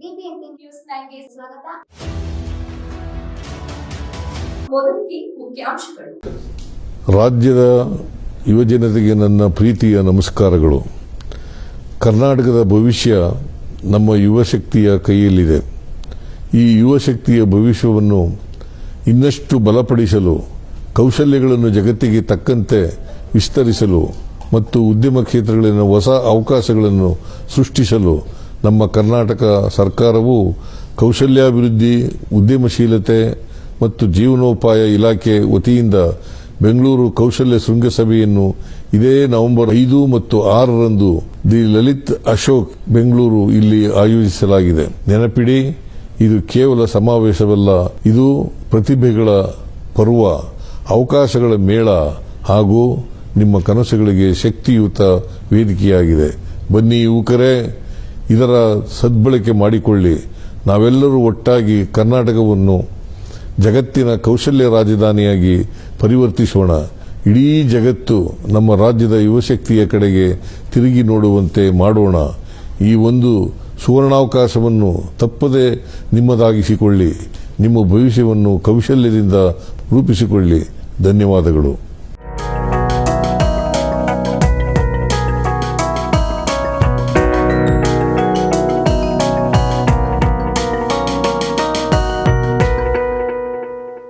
News ಸ್ವಾಗತ. ಮುಖ್ಯಾಂಶಗಳು. ರಾಜ್ಯದ ಯುವಜನತೆಗೆ ನನ್ನ ಪ್ರೀತಿಯ ನಮಸ್ಕಾರಗಳು. ಕರ್ನಾಟಕದ ಭವಿಷ್ಯ ನಮ್ಮ ಯುವಶಕ್ತಿಯ ಕೈಯಲ್ಲಿದೆ. ಈ ಯುವಶಕ್ತಿಯ ಭವಿಷ್ಯವನ್ನು ಇನ್ನಷ್ಟು ಬಲಪಡಿಸಲು, ಕೌಶಲ್ಯಗಳನ್ನು ಜಗತ್ತಿಗೆ ತಕ್ಕಂತೆ ವಿಸ್ತರಿಸಲು ಮತ್ತು ಉದ್ಯಮ ಕ್ಷೇತ್ರಗಳಲ್ಲಿನ ಹೊಸ ಅವಕಾಶಗಳನ್ನು ಸೃಷ್ಟಿಸಲು ನಮ್ಮ ಕರ್ನಾಟಕ ಸರ್ಕಾರವು ಕೌಶಲ್ಯಾಭಿವೃದ್ಧಿ, ಉದ್ಯಮಶೀಲತೆ ಮತ್ತು ಜೀವನೋಪಾಯ ಇಲಾಖೆ ವತಿಯಿಂದ ಬೆಂಗಳೂರು ಕೌಶಲ್ಯ ಶೃಂಗಸಭೆಯನ್ನು ಇದೇ ನವೆಂಬರ್ ಐದು ಮತ್ತು ಆರರಂದು ದಿ ಲಲಿತ್ ಅಶೋಕ್ ಬೆಂಗಳೂರು ಇಲ್ಲಿ ಆಯೋಜಿಸಲಾಗಿದೆ. ನೆನಪಿಡಿ, ಇದು ಕೇವಲ ಸಮಾವೇಶವಲ್ಲ, ಇದು ಪ್ರತಿಭೆಗಳ ಪರ್ವ, ಅವಕಾಶಗಳ ಮೇಳ ಹಾಗೂ ನಿಮ್ಮ ಕನಸುಗಳಿಗೆ ಶಕ್ತಿಯುತ ವೇದಿಕೆಯಾಗಿದೆ. ಬನ್ನಿ ಯುವಕರೇ ಇದರ ಸದ್ಬಳಕೆ ಮಾಡಿಕೊಳ್ಳಿ. ನಾವೆಲ್ಲರೂ ಒಟ್ಟಾಗಿ ಕರ್ನಾಟಕವನ್ನು ಜಗತ್ತಿನ ಕೌಶಲ್ಯ ರಾಜಧಾನಿಯಾಗಿ ಪರಿವರ್ತಿಸೋಣ. ಇಡೀ ಜಗತ್ತು ನಮ್ಮ ರಾಜ್ಯದ ಯುವಶಕ್ತಿಯ ಕಡೆಗೆ ತಿರುಗಿ ನೋಡುವಂತೆ ಮಾಡೋಣ. ಈ ಒಂದು ಸುವರ್ಣಾವಕಾಶವನ್ನು ತಪ್ಪದೆ ನಿಮ್ಮದಾಗಿಸಿಕೊಳ್ಳಿ. ನಿಮ್ಮ ಭವಿಷ್ಯವನ್ನು ಕೌಶಲ್ಯದಿಂದ ರೂಪಿಸಿಕೊಳ್ಳಿ. ಧನ್ಯವಾದಗಳು.